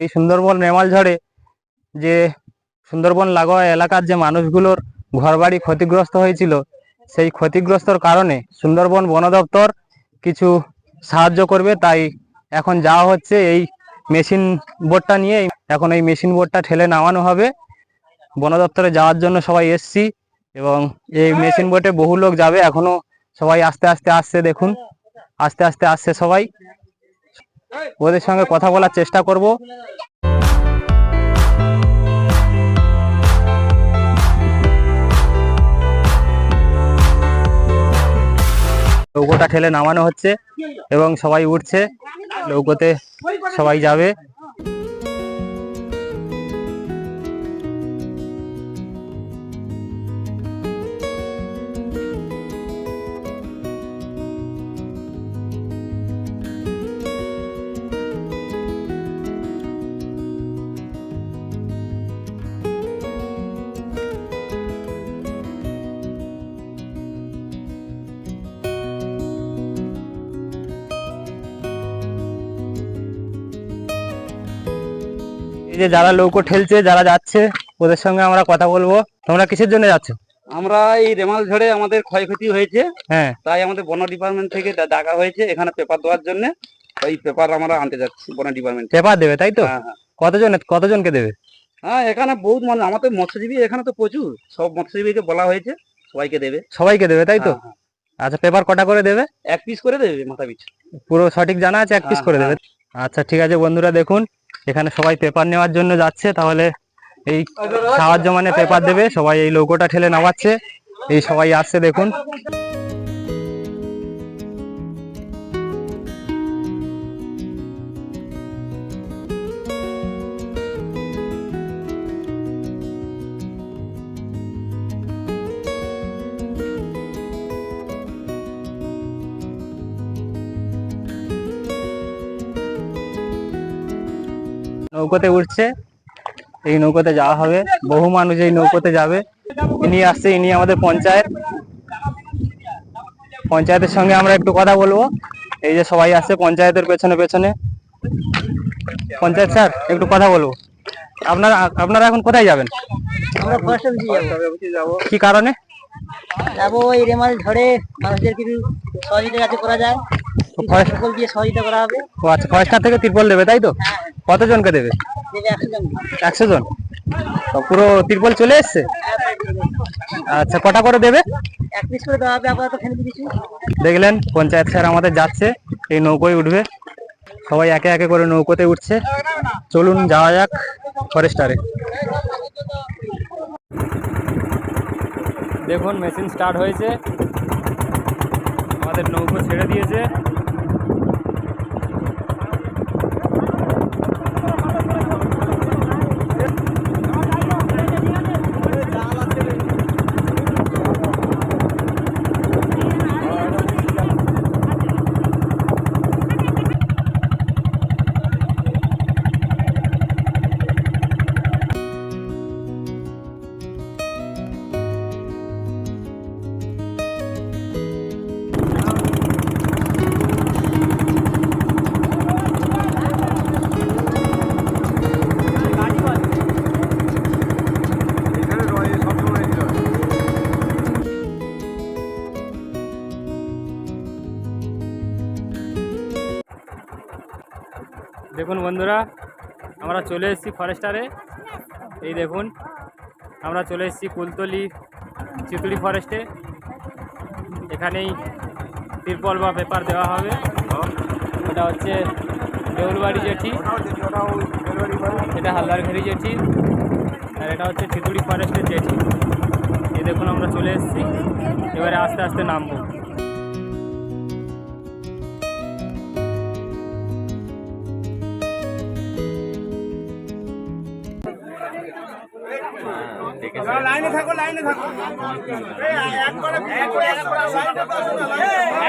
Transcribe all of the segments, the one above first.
এই সুন্দরবন রেমাল ঝড়ে যে সুন্দরবন লাগোয়া এলাকার যে মানুষগুলোর ঘরবাড়ি ক্ষতিগ্রস্ত হয়েছিল, সেই ক্ষতিগ্রস্তর কারণে সুন্দরবন বন দপ্তর কিছু সাহায্য করবে। তাই এখন যাওয়া হচ্ছে এই মেশিন বোটটা নিয়ে। এখন এই মেশিন বোটটা ঠেলে নামানো হবে। বন দপ্তরে যাওয়ার জন্য সবাই এসছি এবং এই মেশিন বোটে বহু লোক যাবে। এখনও সবাই আস্তে আস্তে আসছে, দেখুন। আস্তে আস্তে আসছে সবাই। ওদের সঙ্গে কথা বলার চেষ্টা করব। নৌকোটা ঠেলে নামানো হচ্ছে এবং সবাই উঠছে। নৌকোতে সবাই যাবে। যে যারা নৌকো ঠেলছে যারা যাচ্ছে ওদের সঙ্গে আমরা কথা বলব। তোমরা কিসের জন্য যাচ্ছ? আমরা এই রেমাল ঝড়ে আমাদের ক্ষয়ক্ষতি হয়েছে। হ্যাঁ। তাই আমাদের বন ডিপার্টমেন্ট থেকে ডাকা হয়েছে এখানে পেপার দেওয়ার জন্য। ওই পেপার আমরা আনতে যাচ্ছি বন ডিপার্টমেন্ট। পেপার দেবে তাই তো? হ্যাঁ হ্যাঁ। কতজন কতজনকে দেবে? হ্যাঁ এখানে বহুত মানুষ আমাদের মৎস্যজীবী এখানে তো প্রচুর। সব মৎস্যজীবীকে বলা হয়েছে সবাইকে দেবে। সবাইকে দেবে তাই তো? হ্যাঁ। আচ্ছা পেপার কটা করে দেবে? এক পিস করে দেবে মাথা পিছু। পুরো সঠিক জানা আছে এক পিস করে দেবে। আচ্ছা ঠিক আছে বন্ধুরা দেখুন। এখানে সবাই পেপার নেওয়ার জন্য যাচ্ছে, তাহলে এই সাহায্য মানে পেপার দেবে, সবাই এই লৌকোটা ঠেলে নামাচ্ছে। এই সবাই আসছে দেখুন। নৌকোতে উঠছে। এই নৌকোতে যাওয়া হবে। বহু মানুষ এই নৌকোতে যাবে। ইনি আসছে ইনি আমাদের পঞ্চায়েত। পঞ্চায়েতের সঙ্গে আমরা একটু কথা বলব। এই যে সবাই আসছে পঞ্চায়েতের পেছনে পেছনে। পঞ্চায়েত স্যার একটু কথা বলব। আপনারা আপনারা এখন কোথায় যাবেন? আমরা ফরেস্ট যাব কি কারণে? যাব ওই রেমাল ঝড়ে মানুষদের কিছু সহযোগিতা করা যায়। ফরেস্ট দিয়ে সহযোগিতা করা হবে। আচ্ছা ফরেস্টার থেকে তিরপল দেবে তাই তো? কতজনকে দেবে? একশো জন পুরো তিরপল চলে এসছে? আচ্ছা কটা করে দেবে? দেখলেন, পঞ্চায়েত স্যার আমাদের যাচ্ছে, এই নৌকোয় উঠবে। সবাই একে একে করে নৌকোতে উঠছে। চলুন, যাওয়া যাক ফরেস্টারে। দেখুন, মেশিন স্টার্ট হয়েছে। আমাদের নৌকো ছেড়ে দিয়েছে। দেখুন বন্ধুরা, আমরা চলে এসেছি ফরেস্টারে এই দেখুন, আমরা চলে এসেছি কুলতলি চিতুড়ি ফরেস্টে এখানেই তিরপল বা পেপার দেওয়া হবে। এটা হচ্ছে দেউলবাড়ি জেঠি। এটা হালদারঘাড়ি জেঠি। আর এটা হচ্ছে চিতুড়ি ফরেস্টের জেঠি। এই দেখুন, আমরা চলে এসেছি। এবারে আস্তে আস্তে নামবো।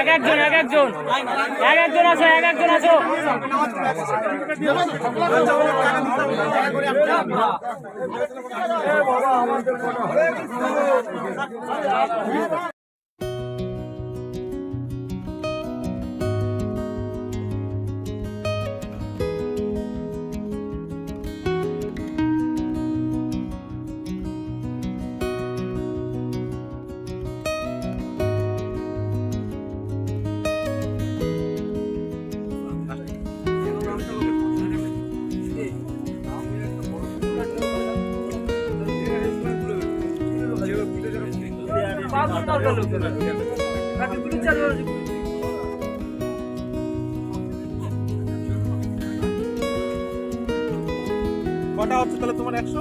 এক একজন এক একজন। এক একজন আছো এক একজন আছো কটা হচ্ছে তাহলে তোমার একশো?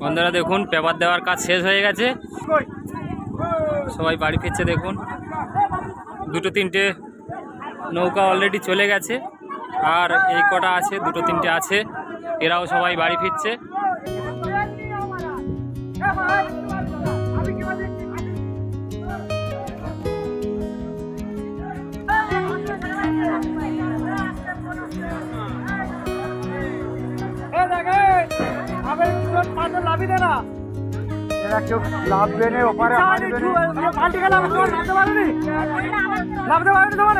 বন্ধুরা দেখুন পেপার দেওয়ার কাজ শেষ হয়ে গেছে সবাই বাড়ি ফিরছে দেখুন। দুটো তিনটে নৌকা অলরেডি চলে গেছে। আর এই কটা আছে, দুটো তিনটে আছে। এরাও সবাই বাড়ি ফিরছে। আমি লাভি দেনা আপনারা কেউ লাভবে না ওপারে পাল্টি গেলে তোমার নামতে পারোনি। নামতে পারোনি তোমার?